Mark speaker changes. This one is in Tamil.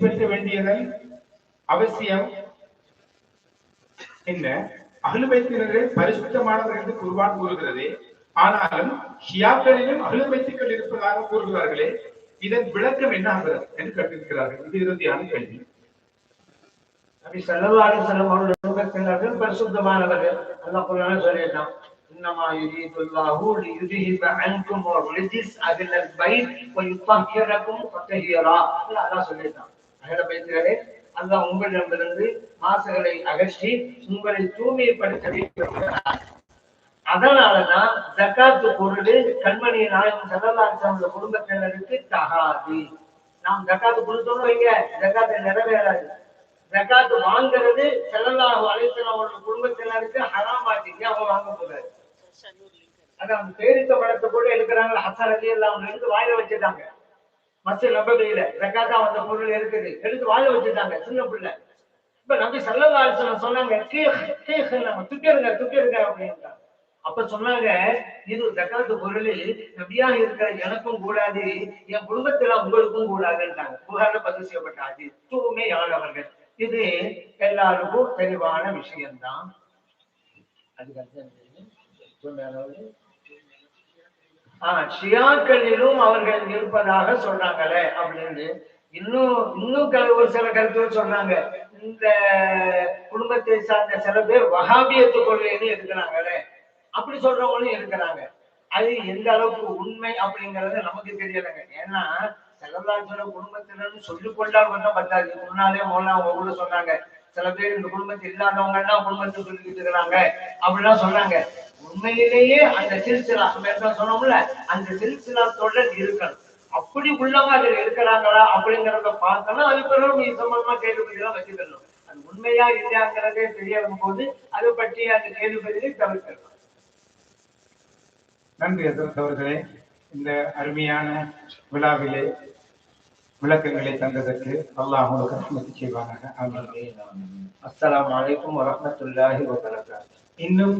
Speaker 1: பெற்ற வேண்டியதன் அவசியம் என்ன? அகிலுபைத்தினரே பரிசுத்தமானவர் என்று குர்வான் கூறுகிறது. ஆனாலும் ஷியாக்களிலும் அகிலுபைத்துக்கள் இருப்பதாக கூறுகிறார்களே இதன் விளக்கம் என்ன ஆகிறது என்று கேட்டிருக்கிறார்கள். இது இறுதியான கேள்வி.
Speaker 2: நபி செலவாக செலவாளர்கள் பரிசுத்தமானவர்கள் அல்ல குரான சொல்லிடலாம் إنما يريد الله ليذهب عنكم الرجس أهل البيت அகல பைத்திலே அந்த உங்களிடமிருந்து மாசுகளை அகற்றி உங்களை தூய்மைப்படுத்த வேண்டும் அதனாலதான் ஜக்காத்து பொருள் கண்மணி நாயகம் செல்லலாசன குடும்பத்தினருக்கு தகாது. நாம் ஜக்காத்து கொடுத்தோம்னு வைங்க ஜக்காத்து நிறைவேறாது. ஜக்காத்து வாங்குறது செல்லல்லாஹு அலைஹிஸ்ஸலாம் அவரோட குடும்பத்தினருக்கு ஹராம் அவங்க வாங்க போறாரு. அதான் பேரித்த படத்தை கூட எடுக்கிறாங்க ஹசரதி எல்லாம் இருந்து வாயில வச்சுட்டாங்க. மச்ச நபகையில ஜக்காத்தா வந்த பொருள் இருக்குது. எடுத்து வாழ வச்சுட்டாங்க சின்ன பிள்ளை. இப்ப நம்பி சல்லல்லா சொன்னாங்க கீஹ் துக்கிருங்க துக்கிருங்க அப்படின்ட்டாங்க அப்ப சொன்னாங்க இது ஜக்காத்து பொருள் நபியா இருக்கிற எனக்கும் கூடாது என் குடும்பத்துல உங்களுக்கும் கூடாதுன்றாங்க. புகார்ல பதிவு செய்யப்பட்டாது தூய்மையானவர்கள். இது எல்லாருக்கும் தெளிவான விஷயம்தான். அதுக்கு அடுத்து ஆஹ் ஷியாக்களிலும் அவர்கள் இருப்பதாக சொல்றாங்களே அப்படின்னு இன்னும் இன்னும் ஒரு சில கருத்துகள் சொல்றாங்க இந்த குடும்பத்தை சார்ந்த சில பேர் வகாபியத்து கொள்கைன்னு இருக்கிறாங்களே. அப்படி சொல்றவங்களும் இருக்கிறாங்க. அது எந்த அளவுக்கு உண்மை அப்படிங்கறது நமக்கு தெரியலைங்க. ஏன்னா செலவராஜோட குடும்பத்தினர்னு சொல்லிக் கொண்டால் மட்டும் பத்தாது. முன்னாலே மோனா அவங்க கூட சொன்னாங்க. சில பேர் இந்த குடும்பத்தில் இல்லாதவங்க எல்லாம் குடும்பத்தை சொல்லிக்கிட்டு இருக்கிறாங்க. அப்படிலாம் சொல்றாங்க. உண்மையிலேயே அந்த சில்சிலா சொன்னோம்ல அந்த சில்சிலா தொடர் இருக்கணும். அப்படி உள்ளவங்க அதில் இருக்கிறாங்களா அப்படிங்கறத பார்த்தோம்னா அது பிறகு இது சம்பந்தமா கேள்விப்படிலாம் வச்சுக்கணும். அது உண்மையா இல்லையாங்கிறதே தெரிய வரும்போது அதை பற்றி அந்த கேள்விப்பதிலை தவிர்க்கணும்.
Speaker 1: நன்றி அவர்களே. இந்த அருமையான விழாவிலே விளக்கங்களை தந்ததற்கு அல்லாஹ் உங்களுக்கு ரஹ்மத்து செய்வானாக. ஆமீன்.
Speaker 2: அஸ்ஸலாமு அலைக்கும் வரஹ்மத்துல்லாஹி வபரகாத்துஹு
Speaker 1: இன்னும்